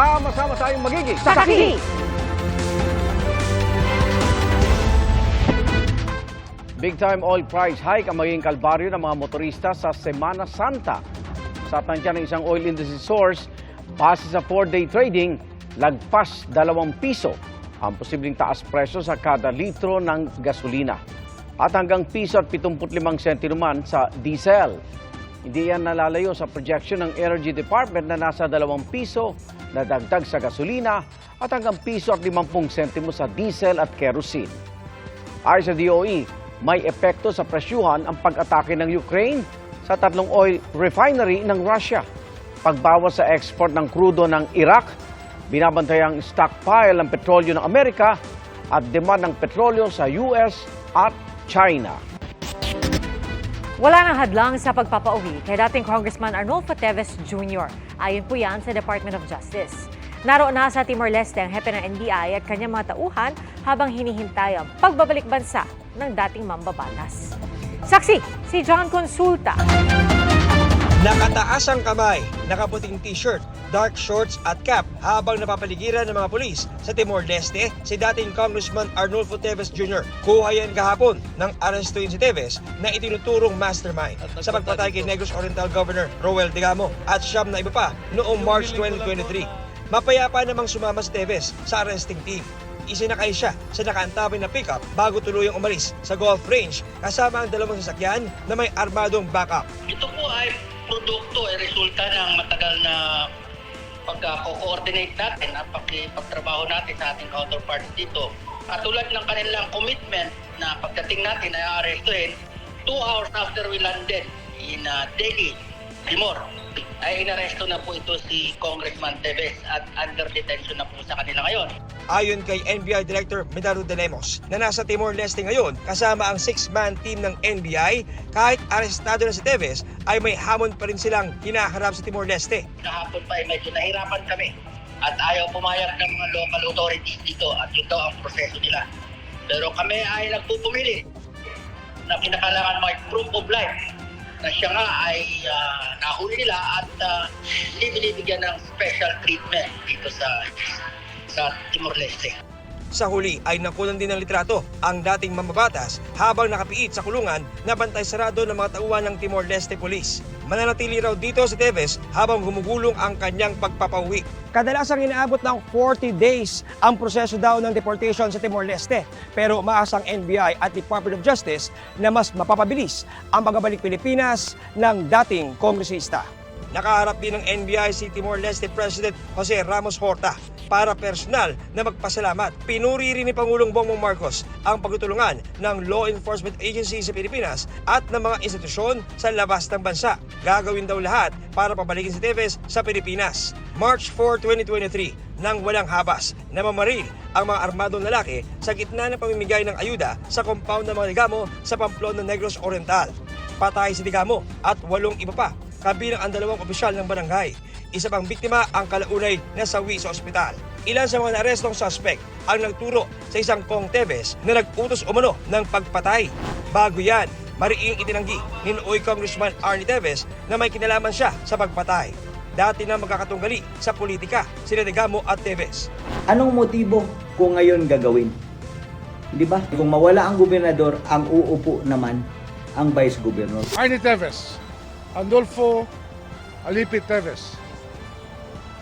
Sama-sama tayong magiging Sakaki! Big time oil price hike ang magiging kalbaryo ng mga motorista sa Semana Santa. Sa tansya ng isang oil industry source, base sa 4-day trading, lagpas 2 piso ang posibleng taas presyo sa kada litro ng gasolina. At hanggang piso at 75 sentimo man sa diesel. Hindi yan nalalayo sa projection ng Energy Department na nasa 2 piso na dagdag sa gasolina at hanggang piso at 50 sentimo sa diesel at kerosene. Ayon sa DOE, may epekto sa presyuhan ang pag-atake ng Ukraine sa tatlong oil refinery ng Russia. Pagbawas sa export ng krudo ng Iraq, binabantayang stockpile ng petrolyo ng Amerika at demand ng petrolyo sa US at China. Wala nang hadlang sa pagpapauwi kay dating Congressman Arnolfo Teves Jr. Ayon po yan sa Department of Justice. Naroon na sa Timor-Leste ang hepe ng NBI at kanyang mga tauhan habang hinihintay ang pagbabalik bansa ng dating mambabatas. Saksi, si John Consulta. Nakataas ang kamay, nakaputing t-shirt, dark shorts at cap habang napapaligiran ng mga pulis sa Timor-Leste si dating Congressman Arnulfo Teves Jr. Kuha yan kahapon ng arestuin si Teves na itinuturong mastermind sa pagpatay kay Negros Oriental Governor Roel Digamo at siyam na iba pa noong March 2023. Mapayapa namang sumama si Teves sa arresting team. Isinakay siya sa nakaantabay na pickup bago tuluyang umalis sa golf range kasama ang dalawang sasakyan na may armadong backup. Ito po ay produkto, ay resulta ng matagal na pagka-coordinate natin at pagtrabaho natin sa ating counterparts dito. At tulad ng kanilang commitment na pagdating natin ay arestuhin, two hours after we landed in uh, Delhi, Timor, ay inaresto na po ito si Congressman Teves at under detention na po sa kanila ngayon. Ayon kay NBI Director Medaru de Lemos na nasa Timor-Leste ngayon kasama ang six-man team ng NBI, kahit arestado na si Teves ay may hamon pa rin silang hinaharap sa Timor-Leste. Kahapon pa ay medyo nahirapan kami at ayaw pumayag ng mga local authorities dito at daw ang proseso nila. Pero kami ay nagpupumili na kinakailangan may proof of life na siya nga ay ah, nahuli nila at uh, binibigyan ng special treatment dito sa sa Timor-Leste. Sa huli ay nakunan din ng litrato ang dating mamabatas habang nakapiit sa kulungan na bantay sarado ng mga tauhan ng Timor-Leste Police. Mananatili raw dito si Teves habang gumugulong ang kanyang pagpapauwi. Kadalasang inaabot ng 40 days ang proseso daw ng deportation sa Timor-Leste. Pero maasang NBI at Department of Justice na mas mapapabilis ang pagbabalik Pilipinas ng dating kongresista. Nakaharap din ng NBI si Timor-Leste President Jose Ramos Horta para personal na magpasalamat. Pinuri rin ni Pangulong Bongbong Marcos ang pagtutulungan ng law enforcement agency sa Pilipinas at ng mga institusyon sa labas ng bansa. Gagawin daw lahat para pabalikin si Teves sa Pilipinas. March 4, 2023, nang walang habas, namamaril ang mga armadong lalaki sa gitna ng pamimigay ng ayuda sa compound ng mga Ligamo sa Pamplona Negros Oriental. Patay si Digamo at walong iba pa, kabilang ang dalawang opisyal ng barangay. Isa pang biktima ang kalaunay na sawi sa ospital. Ilan sa mga naarestong suspect ang nagturo sa isang Kong Teves na nag-utos umano ng pagpatay. Bago yan, mariing itinanggi ni Nooy Congressman Arnie Teves na may kinalaman siya sa pagpatay. Dati na magkakatunggali sa politika sila Digamo at Teves. Anong motibo kung ngayon gagawin? Di ba? Kung mawala ang gobernador, ang uupo naman ang vice governor. Arnie Teves, Andolfo Alipit Teves.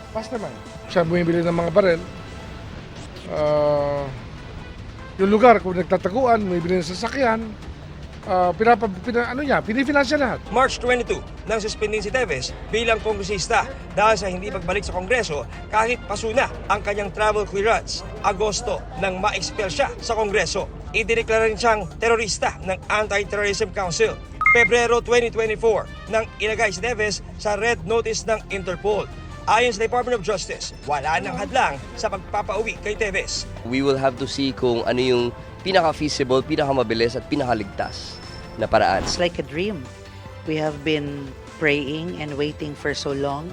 Pas naman. Siya bumibili ng mga barel. Ah, yung lugar kung nagtataguan, bumibili ng sasakyan. Ah, pinapa, pina, ano niya, pinifinansya lahat. March 22 nang suspendin si Teves bilang kongresista dahil sa hindi pagbalik sa kongreso kahit pasuna ang kanyang travel clearance. Agosto nang ma-expel siya sa kongreso. Idineklara rin siyang terorista ng Anti-Terrorism Council. Pebrero 2024 nang ilagay si Teves sa red notice ng Interpol. Ayon sa Department of Justice, wala nang hadlang sa pagpapauwi kay Teves. we will have to see kung ano yung pinaka-feasible, pinaka-mabilis at pinakaligtas na paraan. It's like a dream. We have been praying and waiting for so long.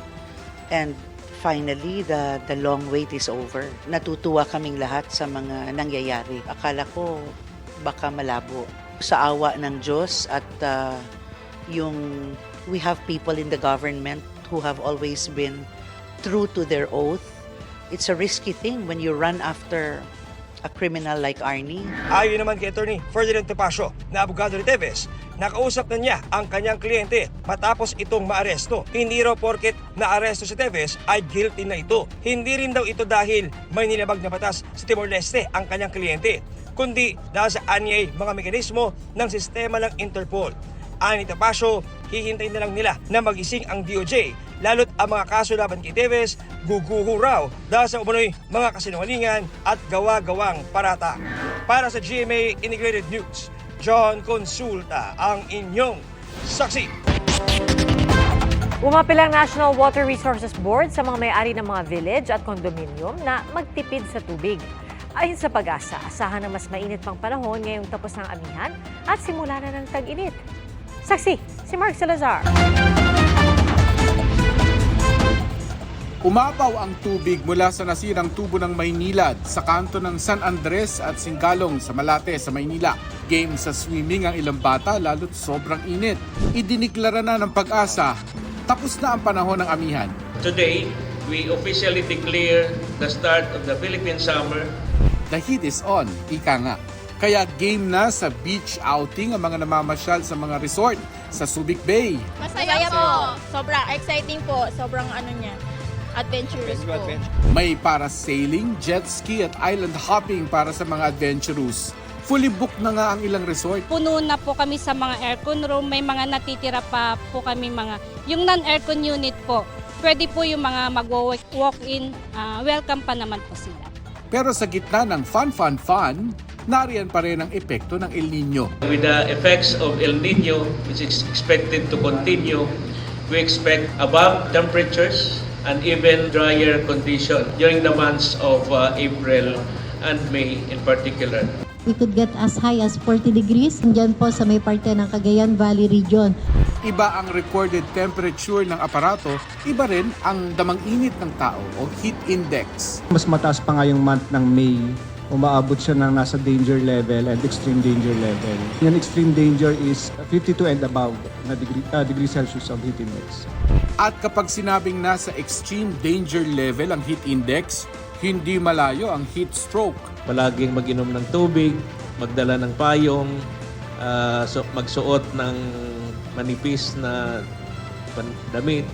And finally, the, the long wait is over. Natutuwa kaming lahat sa mga nangyayari. Akala ko baka malabo. Sa awa ng Diyos at uh, yung we have people in the government who have always been true to their oath It's a risky thing when you run after a criminal like Arnie. Ayon naman kay Attorney Ferdinand Topacio na abogado ni Teves, nakausap na niya ang kanyang kliyente matapos itong maaresto. Hindi raw porket naaresto si Teves ay guilty na ito. Hindi rin daw ito dahil may nilabag na batas sa Timor-Leste ang kanyang kliyente, kundi dahil sa anyay mga mekanismo ng sistema ng Interpol. Ani Tapasio, hihintayin na lang nila na magising ang DOJ lalo't ang mga kaso laban kay Teves guguho raw dahil sa umano'y mga kasinungalingan at gawa-gawang parata. Para sa GMA Integrated News, John Consulta ang inyong saksi. Umapil ang National Water Resources Board sa mga may-ari ng mga village at condominium na magtipid sa tubig. Ayon sa pag-asa, asahan ng mas mainit pang panahon ngayong tapos ng amihan at simula na ng tag-init. Saksi, si Mark Salazar. Umapaw ang tubig mula sa nasirang tubo ng Maynilad sa kanto ng San Andres at Singalong sa Malate sa Maynila. Game sa swimming ang ilang bata lalo't sobrang init. Idiniklara na ng pag-asa, tapos na ang panahon ng amihan. Today, we officially declare the start of the Philippine summer The heat is on, ika nga. Kaya game na sa beach outing ang mga namamasyal sa mga resort sa Subic Bay. Masaya po. Sobrang exciting po. Sobrang ano niya, adventurous po. May para sailing, jet ski at island hopping para sa mga adventurous. Fully booked na nga ang ilang resort. Puno na po kami sa mga aircon room. May mga natitira pa po kami mga, yung non-aircon unit po. Pwede po yung mga mag-walk-in. ah, welcome pa naman po sila. Pero sa gitna ng fun, fun, fun, nariyan pa rin ang epekto ng El Nino. with the effects of El Nino, which is expected to continue. We expect above temperatures and even drier condition during the months of uh, April and May in particular. We could get as high as 40 degrees. Diyan po sa may parte ng Cagayan Valley region. Iba ang recorded temperature ng aparato, iba rin ang damang init ng tao o heat index. Mas mataas pa nga yung month ng May. Umaabot siya ng nasa danger level and extreme danger level. Yung extreme danger is 52 and above na degree, uh, degree Celsius of heat index. At kapag sinabing nasa extreme danger level ang heat index, hindi malayo ang heat stroke. Palaging mag-inom ng tubig, magdala ng payong, uh, so, magsuot ng manipis na damit.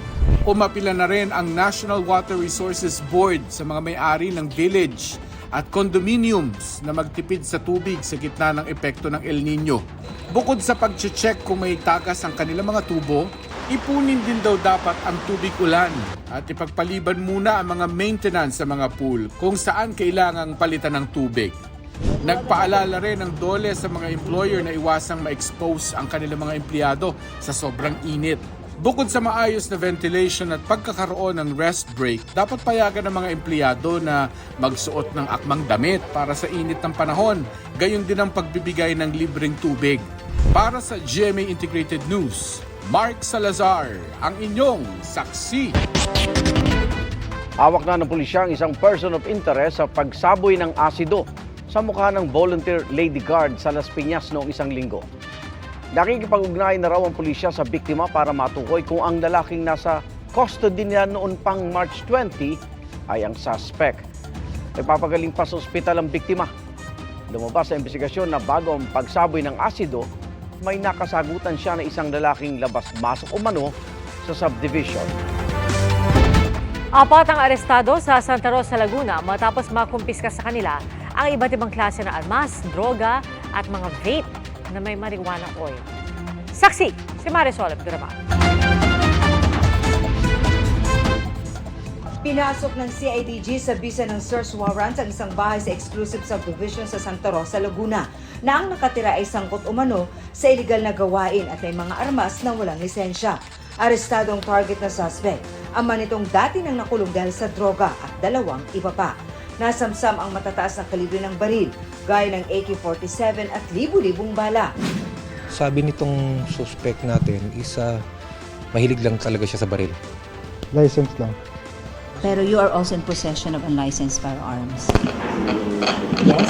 Umapila na rin ang National Water Resources Board sa mga may-ari ng village at condominiums na magtipid sa tubig sa gitna ng epekto ng El Nino. Bukod sa pag-check kung may tagas ang kanilang mga tubo, ipunin din daw dapat ang tubig ulan at ipagpaliban muna ang mga maintenance sa mga pool kung saan kailangang palitan ng tubig. Nagpaalala rin ng dole sa mga employer na iwasang ma-expose ang kanilang mga empleyado sa sobrang init. Bukod sa maayos na ventilation at pagkakaroon ng rest break, dapat payagan ng mga empleyado na magsuot ng akmang damit para sa init ng panahon, gayon din ang pagbibigay ng libreng tubig. Para sa GMA Integrated News, Mark Salazar, ang inyong saksi. Hawak na ng pulisya ang isang person of interest sa pagsaboy ng asido sa mukha ng volunteer lady guard sa Las Piñas noong isang linggo. Nakikipag-ugnayan na raw ang pulisya sa biktima para matukoy kung ang lalaking nasa custody nila noon pang March 20 ay ang suspect. Nagpapagaling pa sa ospital ang biktima. Lumabas sa investigasyon na bago ang pagsaboy ng asido, may nakasagutan siya na isang lalaking labas-masok umano sa subdivision. Apat ang arestado sa Santa Rosa, Laguna matapos makumpiska sa kanila ang iba't ibang klase ng almas, droga at mga vape na may marijuana oil. Saksi, si Marisol Abduraman. Pinasok ng CIDG sa bisa ng search warrant ang isang bahay sa exclusive subdivision sa Santa Rosa, Laguna na ang nakatira ay sangkot umano sa illegal na gawain at may mga armas na walang lisensya. Arestado ang target na suspect. Ama nitong dati nang nakulong dahil sa droga at dalawang iba pa. Nasamsam ang matataas na kalibre ng baril, gaya ng AK-47 at libu-libong bala. Sabi nitong suspect natin isa mahilig lang talaga siya sa baril. License lang. Pero you are also in possession of unlicensed firearms. Yes?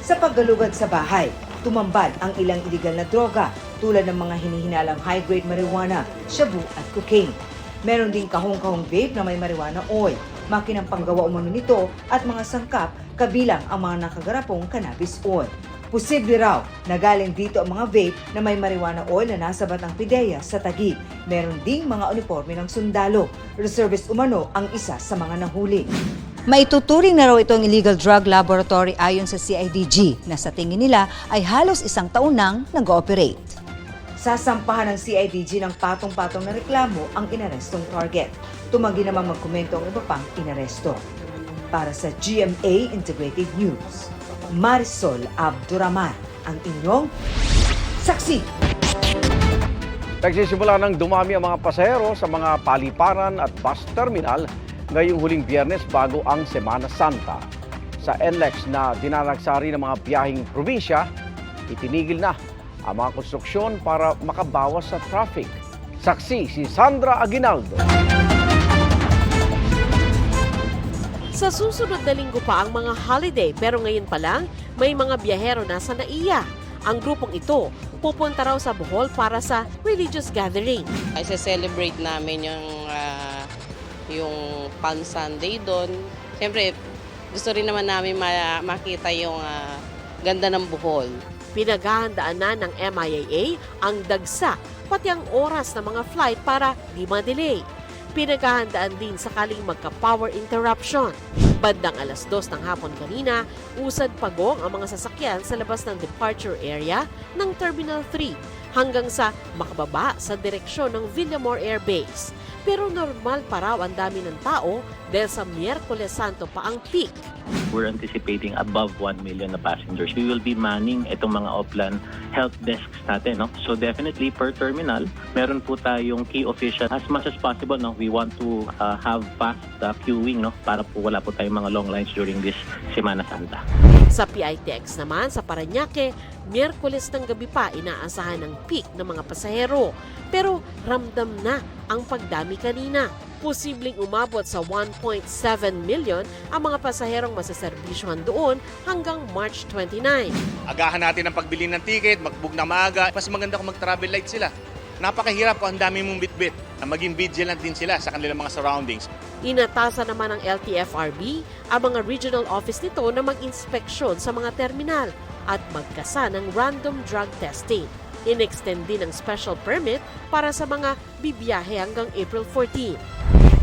Sa paggalugad sa bahay, tumambad ang ilang illegal na droga tulad ng mga hinihinalang high-grade marijuana, shabu at cocaine. Meron ding kahong-kahong vape na may marijuana oil, makinang panggawa umano nito at mga sangkap kabilang ang mga nakagarapong cannabis oil. Posible raw na galing dito ang mga vape na may marijuana oil na nasa batang pideya sa Taguig. Meron ding mga uniforme ng sundalo. Reservist umano ang isa sa mga nahuli. Maituturing na raw itong illegal drug laboratory ayon sa CIDG na sa tingin nila ay halos isang taon nang nag-ooperate. Sasampahan ng CIDG ng patong-patong na reklamo ang inarestong target. Tumanggi naman magkomento ang iba pang inaresto. Para sa GMA Integrated News, Marisol Abduraman, ang inyong saksi. Nagsisimula ng dumami ang mga pasahero sa mga paliparan at bus terminal ngayong huling biyernes bago ang Semana Santa. Sa NLEX na dinanagsari ng mga biyahing probinsya, itinigil na ang mga konstruksyon para makabawas sa traffic. Saksi si Sandra Aguinaldo. Sa susunod na linggo pa ang mga holiday pero ngayon pa lang may mga biyahero na sa naiya. Ang grupong ito pupunta raw sa Bohol para sa religious gathering. Ay celebrate namin yung ah, yung Palm Sunday doon. Siyempre, gusto rin naman namin ma- makita yung ah, ganda ng Bohol. Pinaghahandaan na ng MIAA ang dagsa pati ang oras ng mga flight para di ma-delay. Pinaghahandaan din sakaling magka-power interruption. Bandang alas dos ng hapon kanina, usad pagong ang mga sasakyan sa labas ng departure area ng Terminal 3 hanggang sa makababa sa direksyon ng Villamor Air Base. Pero normal pa raw ang dami ng tao dahil sa Miyerkules Santo pa ang peak. We're anticipating above 1 million na passengers. We will be manning itong mga Oplan help desks natin. No? So definitely per terminal, meron po tayong key official. As much as possible, no? we want to uh, have fast uh, queuing no? para po wala po tayong mga long lines during this Semana Santa. Sa PITX naman sa Paranaque, Miyerkules ng gabi pa inaasahan ng peak ng mga pasahero. Pero ramdam na ang pagdami kanina. Posibleng umabot sa 1.7 million ang mga pasaherong masaserbisyohan doon hanggang March 29. Agahan natin ang pagbili ng ticket, mag-book na maaga. Mas maganda kung mag-travel light sila. Napakahirap kung ang dami mong bitbit maging vigilant din sila sa kanilang mga surroundings. Inatasan naman ng LTFRB ang mga regional office nito na mag-inspeksyon sa mga terminal at magkasa ng random drug testing. In-extend din ang special permit para sa mga bibiyahe hanggang April 14.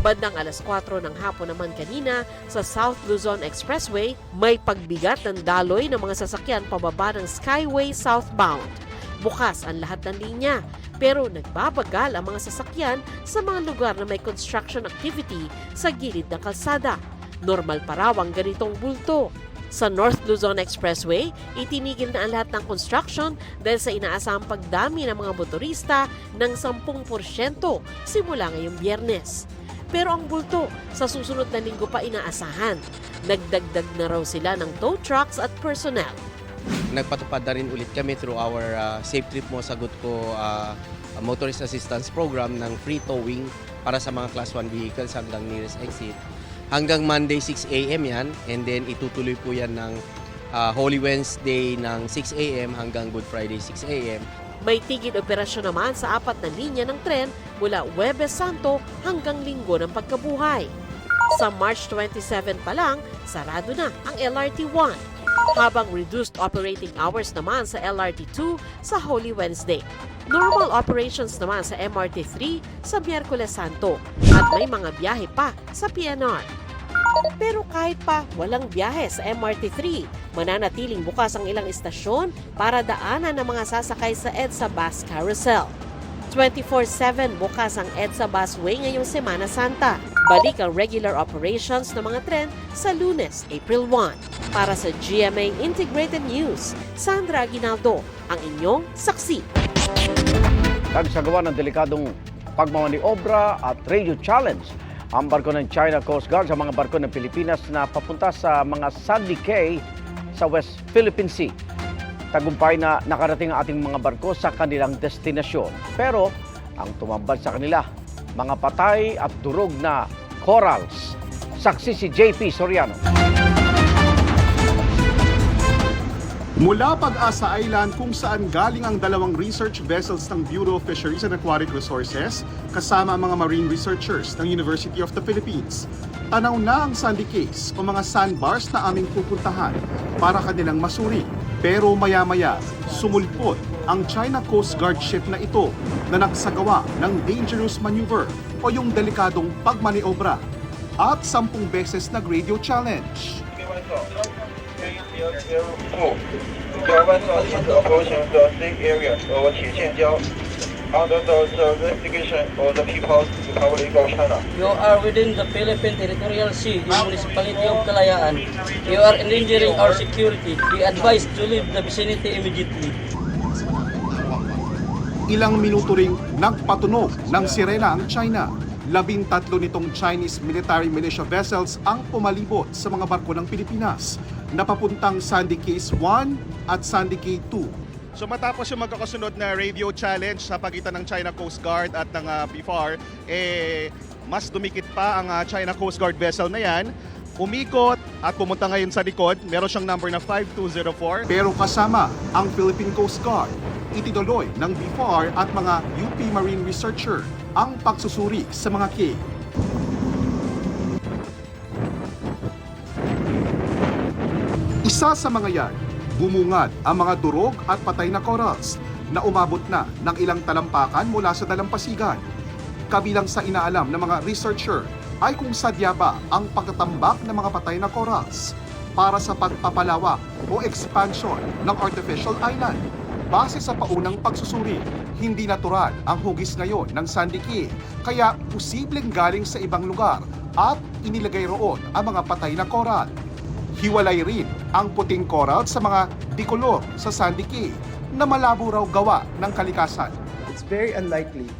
Bandang alas 4 ng hapon naman kanina sa South Luzon Expressway, may pagbigat ng daloy ng mga sasakyan pababa ng Skyway southbound. Bukas ang lahat ng linya, pero nagbabagal ang mga sasakyan sa mga lugar na may construction activity sa gilid ng kalsada. Normal pa raw ang ganitong bulto. Sa North Luzon Expressway, itinigil na ang lahat ng construction dahil sa inaasahang pagdami ng mga motorista ng 10% simula ngayong biyernes. Pero ang bulto, sa susunod na linggo pa inaasahan. Nagdagdag na raw sila ng tow trucks at personnel. Nagpatupad na rin ulit kami through our uh, Safe Trip Mo Sagot Ko uh, Motorist Assistance Program ng free towing para sa mga Class 1 vehicles hanggang nearest exit. Hanggang Monday 6 a.m. yan and then itutuloy po yan ng uh, Holy Wednesday ng 6 a.m. hanggang Good Friday 6 a.m. May tigil operasyon naman sa apat na linya ng tren mula Huwebes Santo hanggang Linggo ng Pagkabuhay. Sa March 27 pa lang, sarado na ang LRT 1 habang reduced operating hours naman sa LRT 2 sa Holy Wednesday. Normal operations naman sa MRT 3 sa Miyerkules Santo at may mga biyahe pa sa PNR. Pero kahit pa walang biyahe sa MRT 3, mananatiling bukas ang ilang istasyon para daanan ng mga sasakay sa EDSA Bus Carousel. 24-7 bukas ang EDSA Busway ngayong Semana Santa. Balik ang regular operations ng mga tren sa lunes, April 1. Para sa GMA Integrated News, Sandra Aguinaldo, ang inyong saksi. Nagsagawa ng delikadong pagmamaniobra at radio challenge ang barko ng China Coast Guard sa mga barko ng Pilipinas na papunta sa mga Sandy Cay sa West Philippine Sea. Tagumpay na nakarating ang ating mga barko sa kanilang destinasyon. Pero ang tumambad sa kanila, mga patay at durog na corals. Saksi si JP Soriano. Mula Pag-asa Island kung saan galing ang dalawang research vessels ng Bureau of Fisheries and Aquatic Resources kasama ang mga marine researchers ng University of the Philippines. Tanaw na ang sandy case o mga sandbars na aming pupuntahan para kanilang masuri. Pero maya-maya, sumulpot ang China Coast Guard ship na ito na nagsagawa ng dangerous maneuver o yung delikadong pagmaniobra at sampung beses nag-radio challenge. Under the jurisdiction of the People's Republic of China. You are within the Philippine Territorial Sea, the municipality of Kalayaan. You are endangering our security. Be advised to leave the vicinity immediately. Ilang minuto ring nagpatunog ng sirena ang China. Labing tatlo nitong Chinese military militia vessels ang pumalibot sa mga barko ng Pilipinas na papuntang Sandy Case 1 at Sandy Cay 2. So matapos yung magkakasunod na radio challenge sa pagitan ng China Coast Guard at ng uh, BFAR, eh, mas dumikit pa ang ah, China Coast Guard vessel na yan. Umikot at pumunta ngayon sa likod. Meron siyang number na 5204. Pero kasama ang Philippine Coast Guard, itinuloy ng BFAR at mga UP Marine Researcher ang pagsusuri sa mga cave. Isa sa mga yan, bumungad ang mga durog at patay na corals na umabot na ng ilang talampakan mula sa dalampasigan. Kabilang sa inaalam ng mga researcher ay kung sadya ba ang pagtatambak ng mga patay na corals para sa pagpapalawak o expansion ng artificial island. Base sa paunang pagsusuri, hindi natural ang hugis ngayon ng Sandy Key, kaya posibleng galing sa ibang lugar at inilagay roon ang mga patay na coral. Hiwalay rin ang puting coral sa mga dikolor sa Sandy Key na malabo raw gawa ng kalikasan. It's very unlikely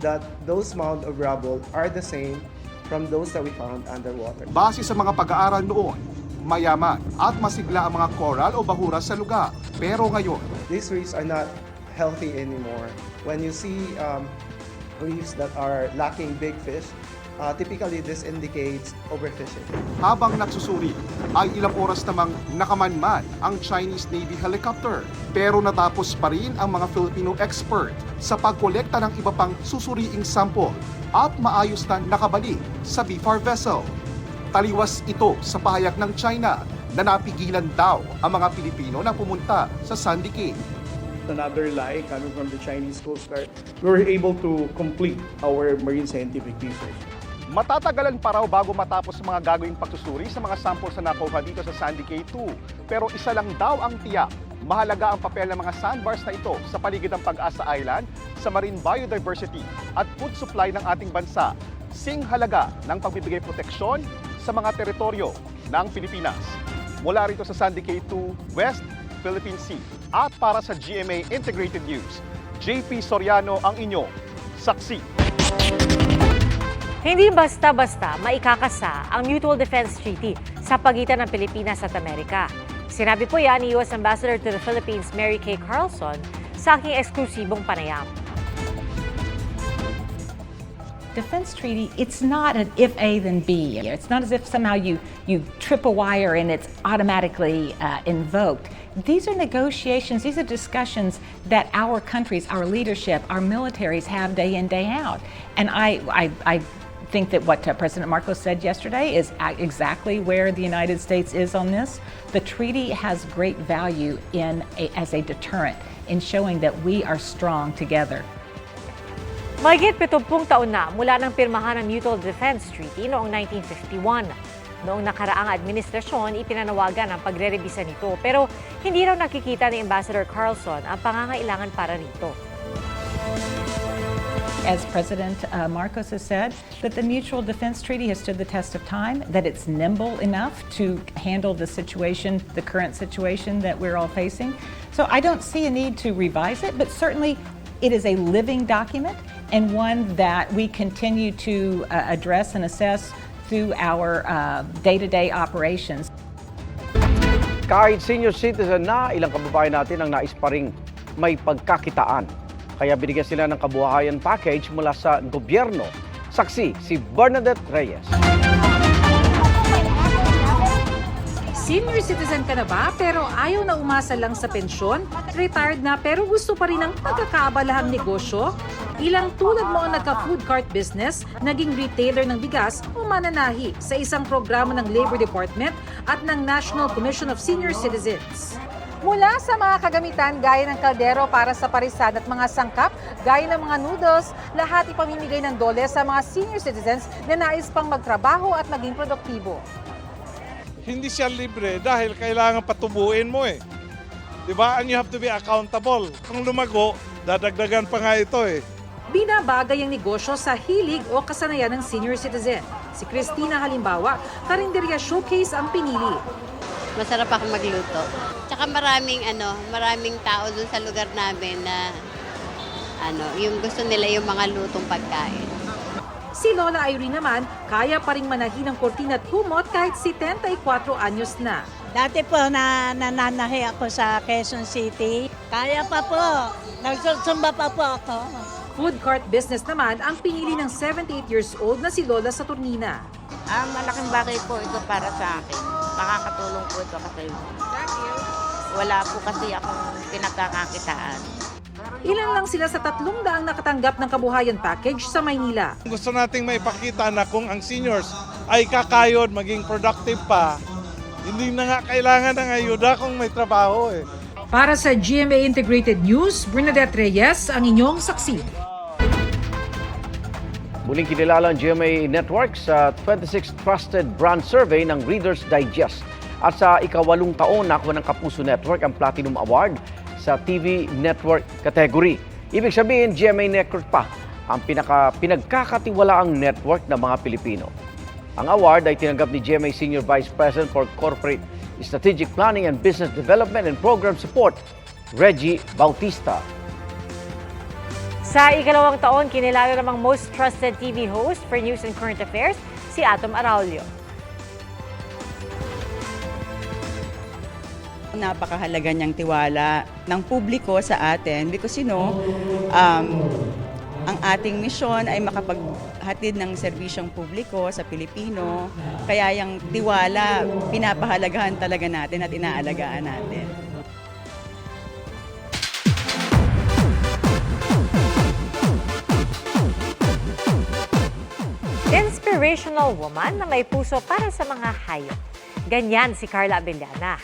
that those mound of rubble are the same from those that we found underwater. Base sa mga pag-aaral noon, mayaman at masigla ang mga coral o bahura sa lugar. Pero ngayon, These reefs are not healthy anymore. When you see um, reefs that are lacking big fish, uh, typically this indicates overfishing. habang nagsusuri, ay ilang oras namang nakamanman ang Chinese Navy helicopter. Pero natapos pa rin ang mga Filipino expert sa pagkolekta ng iba pang susuriing sample at maayos na nakabalik sa BFAR vessel. Taliwas ito sa pahayag ng China na napigilan daw ang mga Pilipino na pumunta sa Sandy Cay. another lie coming from the Chinese Coast Guard, we were able to complete our marine scientific research. Matatagalan pa raw bago matapos mga gagawing pagsusuri sa mga samples na nakuha dito sa Sandy Cay 2. Pero isa lang daw ang tiyak, mahalaga ang papel ng mga sandbars na ito sa paligid ng Pag-asa Island, sa marine biodiversity at food supply ng ating bansa. Sing halaga ng pagbibigay proteksyon sa mga teritoryo ng Pilipinas. Mula rito sa Sandy Cay 2, West Philippine Sea. At para sa GMA Integrated News, JP Soriano ang inyo, saksi. Hindi basta-basta maikakasa ang Mutual Defense Treaty sa pagitan ng Pilipinas at Amerika. Sinabi po yan ni U.S. Ambassador to the Philippines Mary Kay Carlson sa aking eksklusibong panayam. defense treaty, it's not an if A then B. It's not as if somehow you, you trip a wire and it's automatically uh, invoked. These are negotiations, these are discussions that our countries, our leadership, our militaries have day in, day out. And I, I, I think that what uh, President Marcos said yesterday is exactly where the United States is on this. The treaty has great value in a, as a deterrent in showing that we are strong together. Mahigit 70 taon na mula nang pirmahan ang Mutual Defense Treaty noong 1951. Noong nakaraang administrasyon, ipinanawagan ang pagre-rebisa nito pero hindi raw nakikita ni Ambassador Carlson ang pangangailangan para rito. As President uh, Marcos has said, that the Mutual Defense Treaty has stood the test of time, that it's nimble enough to handle the situation, the current situation that we're all facing. So I don't see a need to revise it, but certainly it is a living document and one that we continue to uh, address and assess through our uh, day-to-day operations. Kahit senior citizen na, ilang kababayan natin ang nais pa may pagkakitaan. Kaya binigyan sila ng kabuhayan package mula sa gobyerno. Saksi si Bernadette Reyes. Senior citizen ka na ba pero ayaw na umasa lang sa pensyon? Retired na pero gusto pa rin ang pagkakaabalahang negosyo? Ilang tulad mo ang nagka-food cart business, naging retailer ng bigas o mananahi sa isang programa ng Labor Department at ng National Commission of Senior Citizens. Mula sa mga kagamitan gaya ng kaldero para sa parisan at mga sangkap, gaya ng mga noodles, lahat ipamimigay ng dole sa mga senior citizens na nais pang magtrabaho at maging produktibo. hindi siya libre dahil kailangan patubuin mo eh. 'Di ba? And you have to be accountable. Kung lumago, dadagdagan pa nga ito eh. Binabagay ang negosyo sa hilig o kasanayan ng senior citizen. Si Christina halimbawa, karinderya showcase ang pinili. Masarap ako magluto. Tsaka maraming ano, maraming tao dun sa lugar namin na ano, yung gusto nila yung mga lutong pagkain. Si Lola Irene naman, kaya pa rin manahin ng kortina at kumot kahit 74 anyos na. Dati po na nananahi ako sa Quezon City. Kaya pa po. Nagsusumba pa po ako. Food cart business naman ang pinili ng 78 years old na si Lola sa Turnina. Ah, malaking bagay po ito para sa akin. Makakatulong po ito kasi wala po kasi akong pinagkakakitaan. Ilan lang sila sa tatlong daang nakatanggap ng kabuhayan package sa Maynila. Gusto nating maipakita na kung ang seniors ay kakayod, maging productive pa, hindi na nga kailangan ng ayuda kung may trabaho eh. Para sa GMA Integrated News, Bernadette Reyes ang inyong saksi. Muling kinilala ang GMA Network sa 26th Trusted Brand Survey ng Reader's Digest. At sa ikawalong taon, nakuha ng Kapuso Network ang Platinum Award sa TV Network category. Ibig sabihin, GMA Network pa ang pinaka, pinagkakatiwalaang network ng mga Pilipino. Ang award ay tinanggap ni GMA Senior Vice President for Corporate Strategic Planning and Business Development and Program Support, Reggie Bautista. Sa ikalawang taon, kinilala namang most trusted TV host for news and current affairs, si Atom Araulio. napakahalaga niyang tiwala ng publiko sa atin because you know, um, ang ating misyon ay makapaghatid ng serbisyong publiko sa Pilipino. Kaya yung tiwala, pinapahalagahan talaga natin at inaalagaan natin. Inspirational woman na may puso para sa mga hayop. Ganyan si Carla Abellana.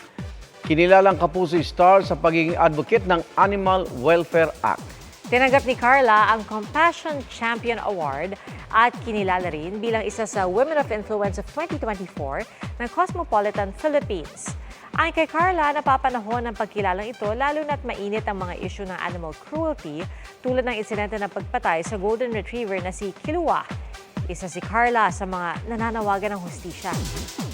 Kinilalang Kapuso Star sa pagiging advocate ng Animal Welfare Act. Tinanggap ni Carla ang Compassion Champion Award at kinilala rin bilang isa sa Women of Influence of 2024 ng Cosmopolitan Philippines. Ang kay Carla, napapanahon ng pagkilalang ito lalo na't mainit ang mga isyu ng animal cruelty tulad ng insidente ng pagpatay sa Golden Retriever na si Kilua. Isa si Carla sa mga nananawagan ng hustisya.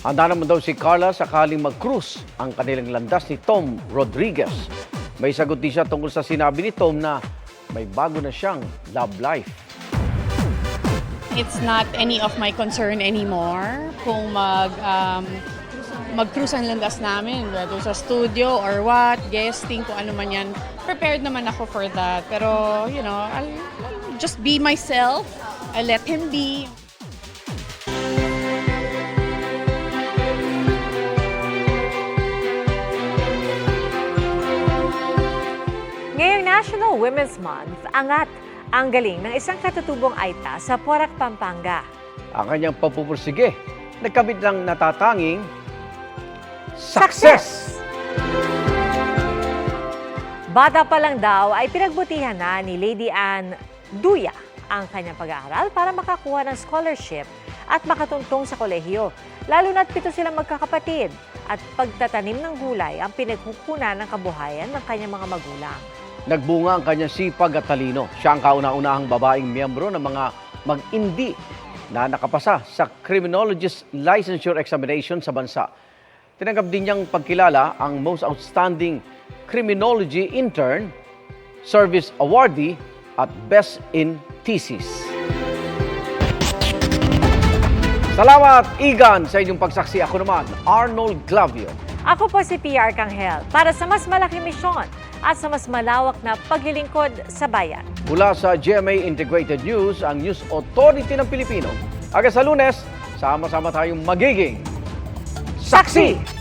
Handa naman daw si Carla sakaling mag-cruise ang kanilang landas ni Tom Rodriguez. May sagot din siya tungkol sa sinabi ni Tom na may bago na siyang love life. It's not any of my concern anymore kung mag um, mag-cruise ang landas namin, whether sa studio or what, guesting, kung ano man yan. Prepared naman ako for that. Pero, you know, I'll, I'll just be myself. I'll let him be. Ngayong National Women's Month, angat ang galing ng isang katutubong Aita sa Porac, Pampanga. Ang kanyang papupursige, nagkabit ng natatanging success! Bata pa lang daw ay pinagbutihan na ni Lady Anne Duya ang kanyang pag-aaral para makakuha ng scholarship at makatuntong sa kolehiyo. Lalo na't pito silang magkakapatid at pagtatanim ng gulay ang pinagkukunan ng kabuhayan ng kanyang mga magulang. Nagbunga ang kanyang sipag at talino. Siya ang kauna-unahang babaeng miyembro ng mga mag-indi na nakapasa sa Criminologist Licensure Examination sa bansa. Tinanggap din niyang pagkilala ang Most Outstanding Criminology Intern, Service Awardee at Best in Thesis. Salamat, Igan, sa inyong pagsaksi. Ako naman, Arnold Glavio. Ako po si PR Kanghel para sa mas malaking misyon at sa mas malawak na paglilingkod sa bayan. Mula sa GMA Integrated News, ang News Authority ng Pilipino. Aga sa lunes, sama-sama tayong magiging saksi!